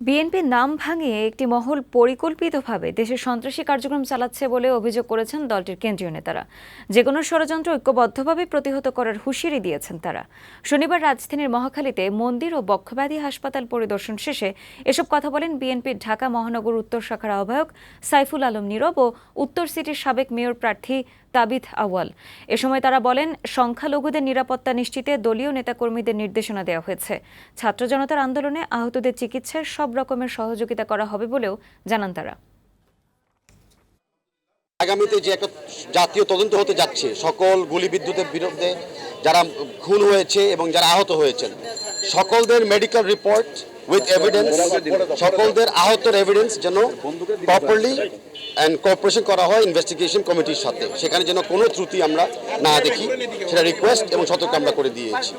বিএনপির নাম ভাঙিয়ে একটি মহল পরিকল্পিতভাবে দেশের সন্ত্রাসী কার্যক্রম চালাচ্ছে বলে অভিযোগ করেছেন দলটির কেন্দ্রীয় নেতারা। যে কোনো ষড়যন্ত্র ঐক্যবদ্ধভাবে প্রতিহত করার হুঁশিয়ারি দিয়েছেন তারা। শনিবার রাজধানীর মহাখালীতে মন্দির ও বক্ষব্যাধি হাসপাতাল পরিদর্শন শেষে এসব কথা বলেন বিএনপির ঢাকা মহানগর উত্তর শাখার আহ্বায়ক সাইফুল আলম নীরব ও উত্তর সিটির সাবেক মেয়র প্রার্থী তাবিথ আওয়াল এ সময় তারা বলেন, সংখ্যালঘুদের নিরাপত্তা নিশ্চিতে দলীয় নেতাকর্মীদের নির্দেশনা দেওয়া হয়েছে। ছাত্র জনতার আন্দোলনে আহতদের চিকিৎসায় সব রকমের সহযোগিতা করা হবে বলেও জানান তারা। আগামীতে যে একটা জাতীয় তদন্ত হতে যাচ্ছে, সকল গুলি বিদ্যুতের বিরুদ্ধে যারা খুন হয়েছে এবং যারা আহত হয়েছেন, সকলদের মেডিকেল রিপোর্ট উইথ এভিডেন্স সকলদের আহতের এভিডেন্স যেন প্রপারলি অ্যান্ড কোঅপারেশন করা হয় ইনভেস্টিগেশন কমিটির সাথে। সেখানে যেন কোনো ত্রুটি আমরা না দেখি, সেটা রিকোয়েস্ট এবং সতর্ক আমরা করে দিয়েছি।